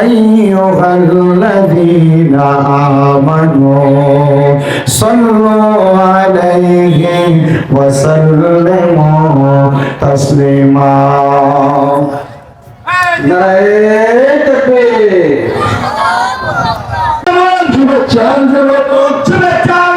أيها الذين آمنوا صلوا عليه وسلموا تسليما চার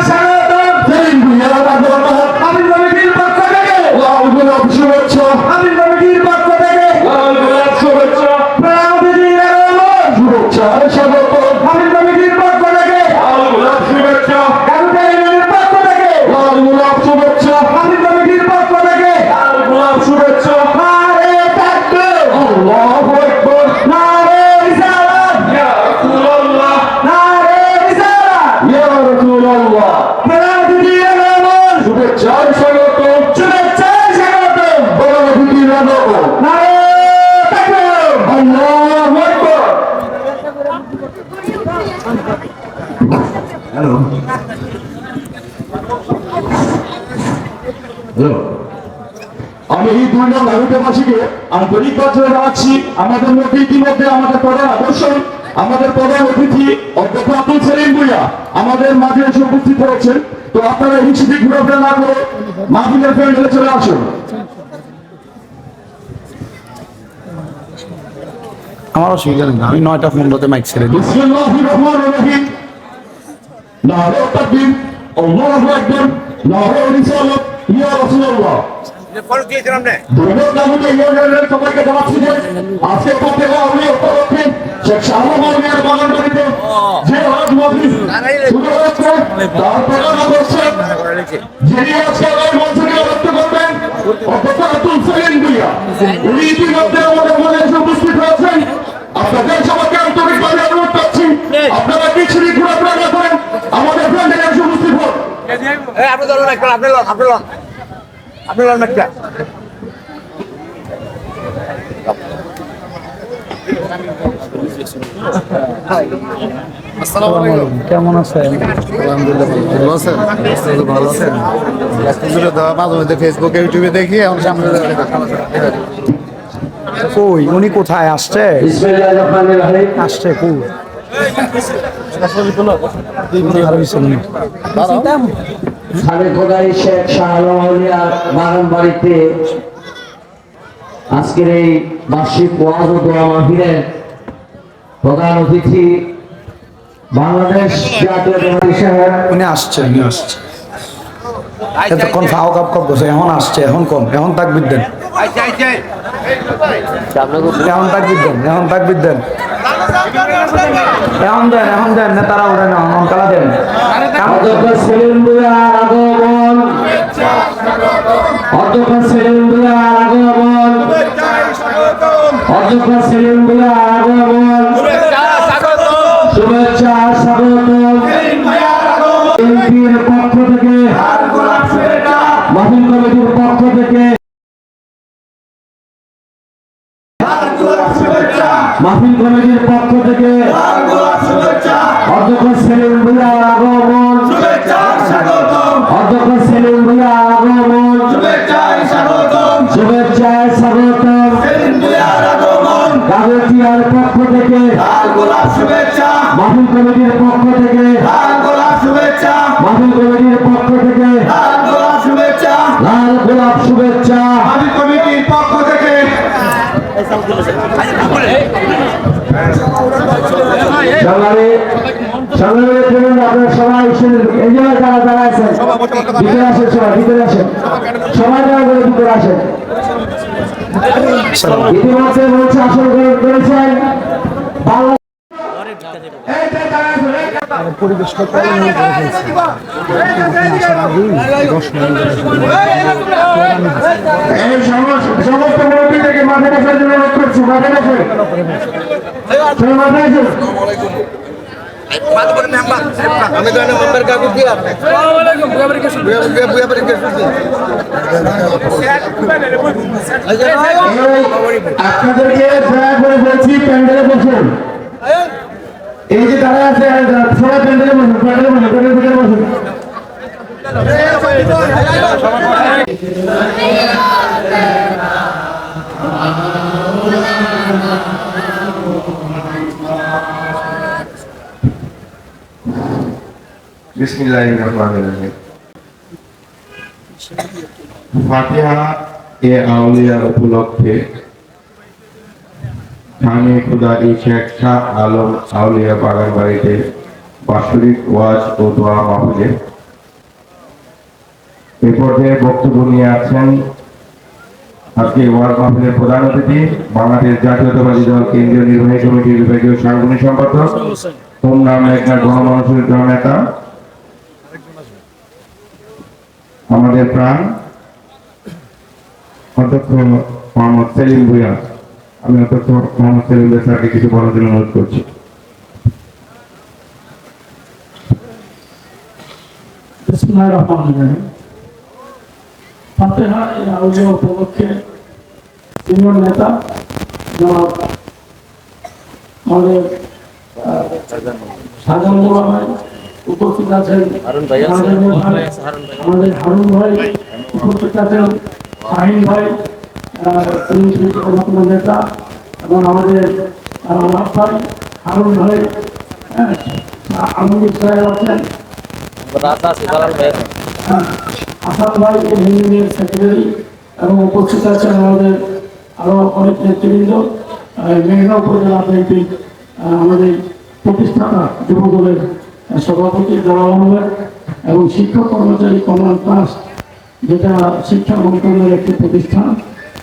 হ্যালো আমি এই দুই নং ভারতবাসীকে আন্তরিকভাবে জানাচ্ছি আমাদের মধ্যে ইতিমধ্যে আমাদের প্রধান আকর্ষণ আমাদের প্রধান অতিথি অধ্যক্ষ আব্দুল সেলিম ভুইয়া আমাদের মাঝে এসে উপস্থিত হয়েছেন। তো আপনারা ছুটি ঘোরাফেরা না করে মাহফিলের প্যান্ডেলে চলে আসুন। আমার অসুবিধা নেই। আমি নয়টা পনেরোতে মাইক ছেড়ে দিই। নারে তাকবীর আল্লাহু আকবার নারে রিসালাত ইয়া রাসূলুল্লাহ। ধন্যবাদ সবাইকে জানাচ্ছি যে আজকে পথে আমি উপলক্ষে শেখ শাহরুমার মিয়ার বাগান বাড়িতে যে রাজ মাহফিল শুরু হয়েছে তার প্রধান আকর্ষণ যিনি আজকে এই মঞ্চে ব্যক্ত করবেন অধ্যক্ষ আব্দুল সেলিম ভুইয়া উনি ইতিমধ্যে আমাদের মনে এসে উপস্থিত হয়েছেন। আপনাদের সবাইকে আন্তরিকভাবে অনুরোধ করছি। আপনারা একটা আপনি লন আপনি লন। আপনি লন একটা। কেমন আছেন? ভালো। আছেন? ভালো আছেন। দেওয়া মাঝে মধ্যে ফেসবুকে ইউটিউবে দেখি এখন সামনে কই? উনি কোথায়? আসছে? আসছে কই? খালেদ শেখ বাগান বাড়িতে আজকের এই বার্ষিক ওয়াজ ও দোয়া মাহফিলের প্রধান অতিথি বাংলাদেশ জাতীয় উনি আসছে উনি আসছে এতক্ষণ ফাও কাপ কাপ করছে এখন আসছে এখন কম এখন তাক বিদ্যেন এখন তাক বিদ্যেন এখন তাক বিদ্যেন এখন দেন এখন দেন, নেতারা উঠে না এখন কালা দেন। আগমন অধ্যক্ষ সেলিম আগমন অধ্যক্ষ সেলিম আগমন শুভেচ্ছায় স্বাগতম। কাগজিয়ার পক্ষ থেকে। মাহফিল কমিটির পক্ষ থেকে। মাহফিল কমিটির পক্ষ থেকে। লাল গোলাপ শুভেচ্ছা। কমিটির পক্ষ আপনারা সবাই এই যে যারা যারা আছেন, ভিতরে আসেন সবাই, ভিতরে আসেন। সবাই যারা করে ভিতরে আসেন। ইতিমধ্যে বলছে গ্রহণ করেছেন পরিবেশটা করে নিয়ে করে ফেলছে দশ মিনিট সমস্ত সমস্ত মুরব্বী থেকে মাঠে বসার জন্য অনুরোধ করছি মাঠে বসে। মাঠে আসুন আমি তো মেম্বার কাকু কি আপনি বুয়া বুয়া বুয়া পরে কে শুনছি। এই আপনাদেরকে দয়া করে বলছি প্যান্ডেলে বসুন। এই যে তারা আছে সবাই প্যান্ডেলে বসুন প্যান্ডেলে বসুন প্যান্ডেলের ভিতরে বসুন. বিসমিল্লাহির উপলক্ষে শাহ আলম আউলিয়া বাগান বাড়িতে ওয়াজ ও দোয়া এই পর্যায়ে বক্তব্য নিয়ে আজকে মাহফিলের প্রধান অতিথি, বাংলাদেশ জাতীয়তাবাদী দল কেন্দ্রীয় নির্বাহী কমিটির বিভাগীয় সাংগঠনিক সম্পাদক ওম নাম একজন গণমানুষের আমাদের প্রাণ, অধ্যক্ষ মোহাম্মদ সেলিম আমি অধ্যক্ষ মোহাম্মদ সেলিম ভুইয়া স্যারকে কিছু বলার জন্য অনুরোধ করছি। বিসমুল্লাহির রহমানির রহিম। ফাতেহা এই আয়োজন উপলক্ষে সিনিয়র নেতা জনাব আমাদের সাজান ভাই উপস্থিত আছেন। আমাদের হারুন ভাই উপস্থিত আছেন। শাহিন ভাই নেতা এবং আমাদের হ্যাঁ, এবং উপস্থিত আছেন আমাদের আরও অনেক আমাদের প্রতিষ্ঠাতা যুব দলের সভাপতি এবং শিক্ষক কর্মচারী কল্যাণ ট্রাস্ট যেটা শিক্ষা মন্ত্রণালয়ের একটি প্রতিষ্ঠান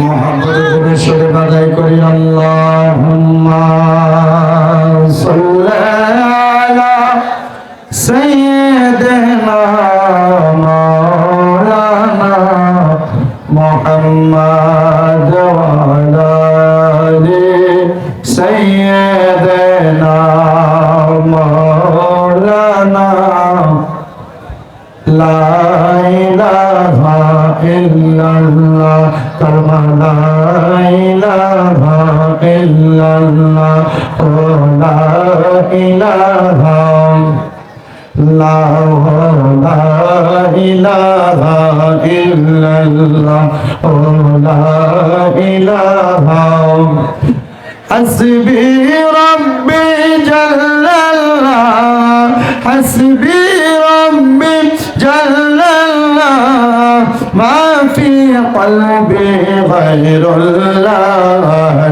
মোহাম্মদ বাদাই করি আল্লাহুম্মা। লা ইলাহা লা লা ইলাহা ইল্লাল্লাহ ও লা ইলাহা حسبي ربي جل الله حسبي ربي جل الله ما في قلبي غير الله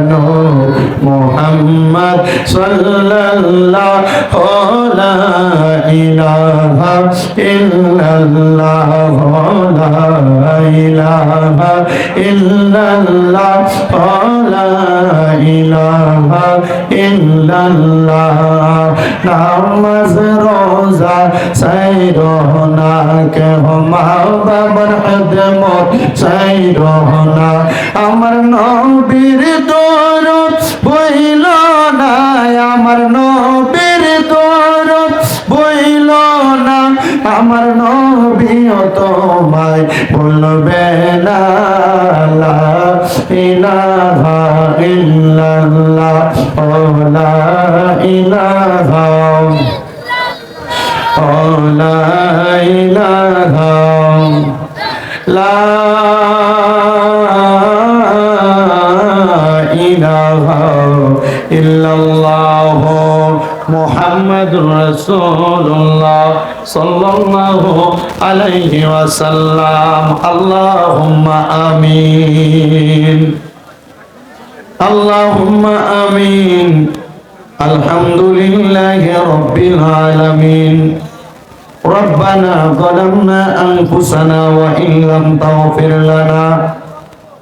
نور মোহাম্মদ সাল্লাল্লাহু লা ইলাহা ইল্লাল্লাহ লা ইলাহা ইল্লাল্লাহ লা নামাজ রোজা সাইরো না কে মা বাবার হাতে মত সাইরো আমার নবীর দোয়া বইল না আমার নবীর দরদ বইল না আমার নবীও তোমায় বলবে না ইলাহা ইল্লাল্লাহ, ও লা ইলাহা। ও লা ইলাহা। লা ইল্লাল্লাহ মুহাম্মাদুর রাসূলুল্লাহ সাল্লাল্লাহু আলাইহি ওয়াসাল্লাম আল্লাহুম্মা আমিন আল্লাহুম্মা আমিন আলহামদুলিল্লাহি রাব্বিল আলামিন ربنا ظلمنا أنفسنا وإن لم تغفر لنا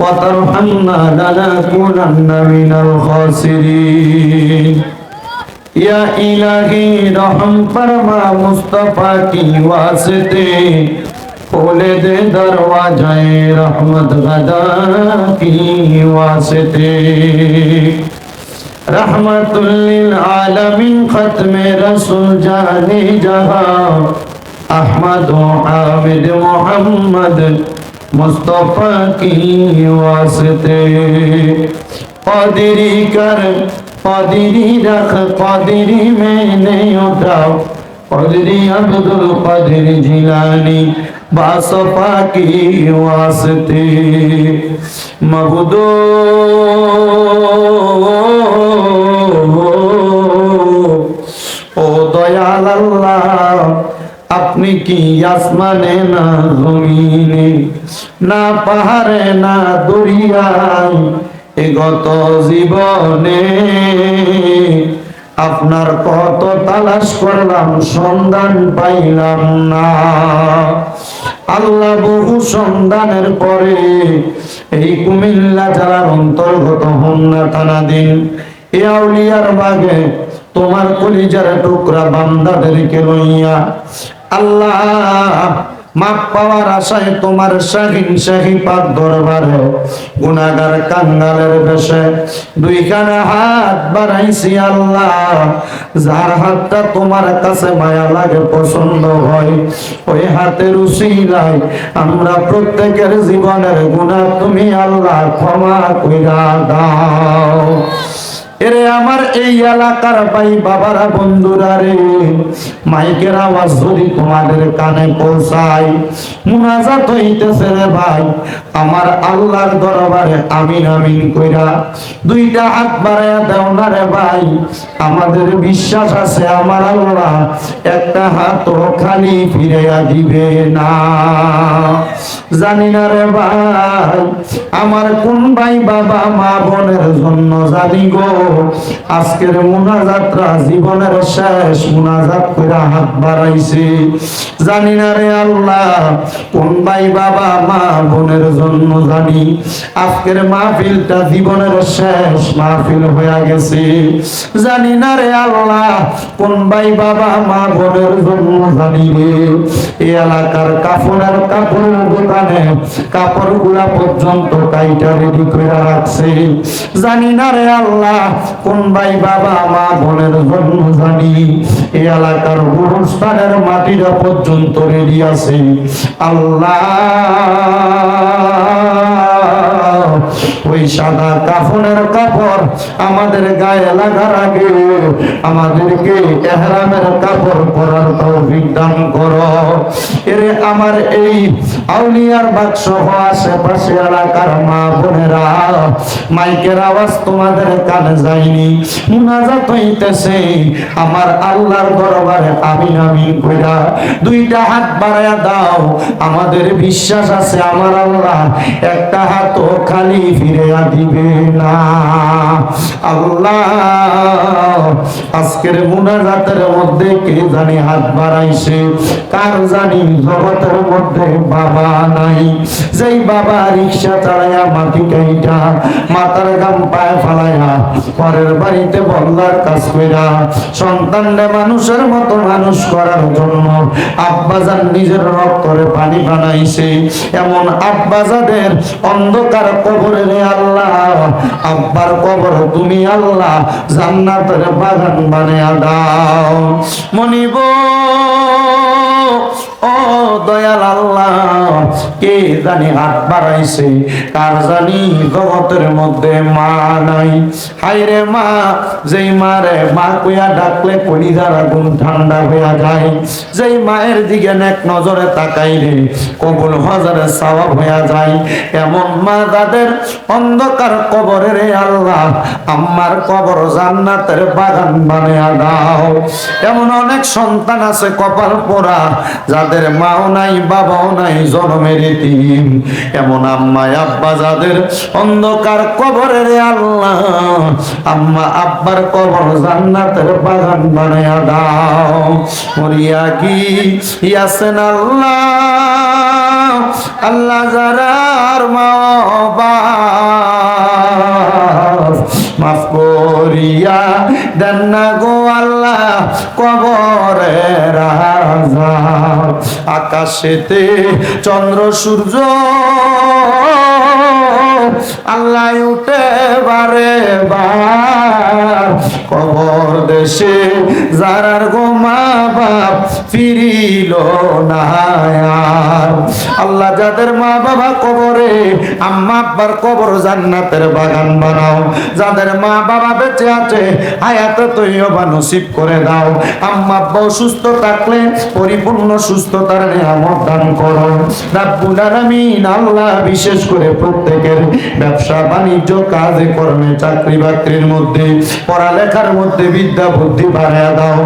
وترحمنا لنكونن কি ওয়াসতে রহমতুল লিল আলামিন খতমে রাসূল জানি আহমদ ও আবিদ মুহাম্মদ مصطفیٰ کی واسطے قدری کر قدری رکھ قدری میں نے اٹھاؤ قدری عبد القدر جیلانی باصفا کی واسطے مغدور কি আসমানে, না জমিনে, না পাহাড়ে, না দরিয়ায় এ গত জীবনে? আপনার কত তালাশ করলাম, সন্ধান পাইলাম না। আল্লাহ বহু সন্ধানের পরে এই কুমিল্লা জেলার অন্তর্গত হোমনা থানাধীন এ আউলিয়ার বাগে তোমার কলিজার টুকরা বান্দাদেরকে লইয়া আল্লাহ মাপ পাওয়ার আশায় তোমার শাহিন শাহি পাক দরবারে গুনাগার কাঙ্গালের বেশে দুইখানা হাত বাড়াইছি আল্লাহ, যার হাতটা তোমার কাছে মায়া লাগে, পছন্দ হয়, ওই হাতের উসিলায় আমরা প্রত্যেকের জীবনের গুণা তুমি আল্লাহ ক্ষমা কইরা দাও। এরে আমার এই এলাকার ভাই বাবারা, বন্ধুরা রে, মাইকের আওয়াজ যদি তোমাদের কানে পৌঁছায়, মুনাজাত হইতেছে রে ভাই। আমার আল্লাহর দরবারে আমিন আমিন কইরা দুইটা হাত বাড়াইয়া দাও না রে ভাই। আমাদের বিশ্বাস আছে, আমার আল্লাহ একটা হাত খালি ফিরাইয়া দিবে না। জানি না রে ভাই, আমার কোন ভাই বাবা, মা বোনের জন্য জানি গো। আজকের মুনাজাতরা জীবনের শেষ মুনাজাত করে হাত বাড়াইছে। জানি না রে আল্লাহ, কোন ভাই বাবা, মা বোনের জন্য জানি। আজকের মাহফিলটা জীবনের শেষ মাহফিল হয়ে গেছে। জানি না রে আল্লাহ, কোন ভাই বাবা, মা বোনের জন্য জানি রে। এই এলাকার কাপড়ের কাপড় দোকানে কাপড়গুলা পর্যন্ত কাইটা রেডি করে রাখছে। জানি না রে আল্লাহ কোন ভাই বাবা মা বোনের জন্য জানি? এই এলাকার গুরুস্থানের মাটিটা পর্যন্ত রেডি আছে। আল্লাহ ওই সাদা কাফনের কাপড় আমাদের গায়ে লাগার আগে আমাদেরকে এহরামের কাপড় পরার তৌফিক দান করো। এরে আমার এই আউলিয়ার বাক্স আশেপাশে এলাকার মা বোনেরা, মাইকের আওয়াজ তোমাদের কানে যায়নি মুনাজাত হইতেছে। আমার আল্লাহর দরবারে আমিন আমিন কইরা দুইটা হাত বাড়ায়া দাও। আমাদের বিশ্বাস আছে আমার আল্লাহ একটা হাত ও খালি দিবে না। আল্লাহ, আজকের মুনাজাতের মধ্যে কে জানি হাত বাড়াইছে? কার জানি জগতের মধ্যে বাবা নাই। যেই বাবা রিক্সা চালাইয়া মাটি কাইটা গাম পায়ে ফালাইয়া পরের বাড়িতে বল্লার কাজ কইরা, সন্তানরা মানুষের মতো মানুষ করার জন্য আব্বাজান নিজের রক্তরে পানি বানাইছে। এমন আব্বাজাদের অন্ধকার কবরে আল্লাহ আব্বার কবর তুমি আল্লাহ জান্নাতের বাগান বানিয়ে দাও। মনিব ও দয়াল আল্লাহ, কে জানি হাত বাড়াইছে? কার জানি জগতের মধ্যে মা নাই? হাইরে মা, যেই মারে মা কইয়া ডাকলে কলিজার আগুন ঠান্ডা হইয়া যায়। যেই মায়ের দিকে নেক নজরে তাকাইলে কবুল হজারে সওয়াব হইয়া যায়। এমন মা যাদের অন্ধকার কবরে রে আল্লাহ, আম্মার কবর জান্নাতের বাগান বানিয়ে দাও। এমন অনেক সন্তান আছে কপাল পোড়া, যাদের মাও নাই, বাবাও নাই জন্মের তিন। এমন আম্মা আব্বা যাদের অন্ধকার কবরে রে আল্লাহ, আম্মা আব্বার কবর জান্নাতের বাগান বানায়া দাও। মরিয়া কি ইয়াসেন আল্লাহ? আল্লাহ যারার মা বাপ মাফ করিয়া দেন না গো আল্লাহ কবরে আকাশেতে চন্দ্র সূর্য আল্লাহ উঠে বারে বার। কবর দেশে যারার গো মা বাপ ফিরিল আল্লাহ যাদের মা বাবা কবরে, আম্মা আব্বার কবর জান্নাতের বাগান বানাও। যাদের মা বাবা বেঁচে আছে, হায়াতে তৈবা নসিব করে দাও। আম্মা আব্বা অসুস্থ থাকলে পরিপূর্ণ সুস্থতার নিয়ামত দান করো। রাব্বুল আলামিন আল্লাহ বিশেষ করে প্রত্যেকের ব্যবসা, বাণিজ্য, কাজে কর্মে চাকরি বাকরির মধ্যে পড়ালেখার মধ্যে বিদ্যা, বুদ্ধি বাড়ায় দাও।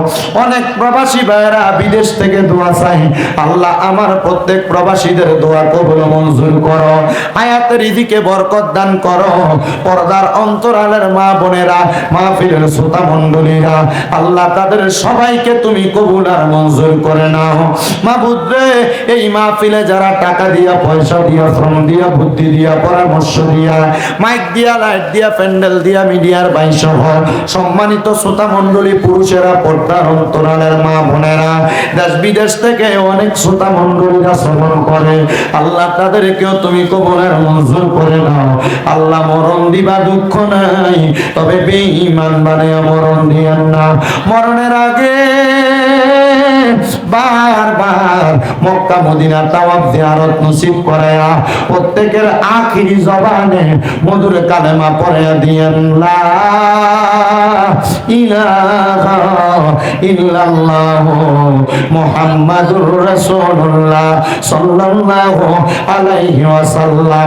অনেক প্রবাসী ভাইয়েরা বিদেশ থেকে দোয়া চাই। আল্লাহ আমার প্রত্যেক প্রবাসীদের দোয়া কবুল মঞ্জুর করো। আয়াতের ইদিকে বরকত দান করো। পর্দার অন্তরালের মা বোনেরা, মাহফিলের শ্রোতা মণ্ডলীরা, আল্লাহ তাদের সবাইকে তুমি কবুল আর মঞ্জুর করে নাও। মাহবুদরে এই মাহফিলে যারা টাকা দিয়া, পয়সা দিয়া, শ্রম দিয়া, বুদ্ধি দিয়া, পরামর্শ দিয়া, মাইক দিয়া, লাইট দিয়া, প্যান্ডেল দিয়া, মিডিয়ার বাইসহ সম্মানিত শ্রোতা মণ্ডলী পুরুষেরা পর্দার অন্তরালের মা বোনেরা, দেশ বিদেশ থেকে অনেক শ্রোতা মণ্ডলীরা শ্রবণ করে। আল্লাহ তাদেরকেও তুমি কবলের মঞ্জুর করে নাও। আল্লাহ মরণ দিবা দুঃখ নাই, তবে বেঈমান বানিয়ে মরণ দিয়েন না। মরণের আগে বারবার মক্কা মদিনা তাওয়াব জিয়ারত নসিব করায়া প্রত্যেকের আখিরি জবানে মধুর কালেমা পড়ায়া দিয়েন, লা ইলাহা ইল্লাল্লাহ মুহাম্মাদুর রাসূলুল্লাহ সাল্লাল্লাহু আলাইহি ওয়াসাল্লাম।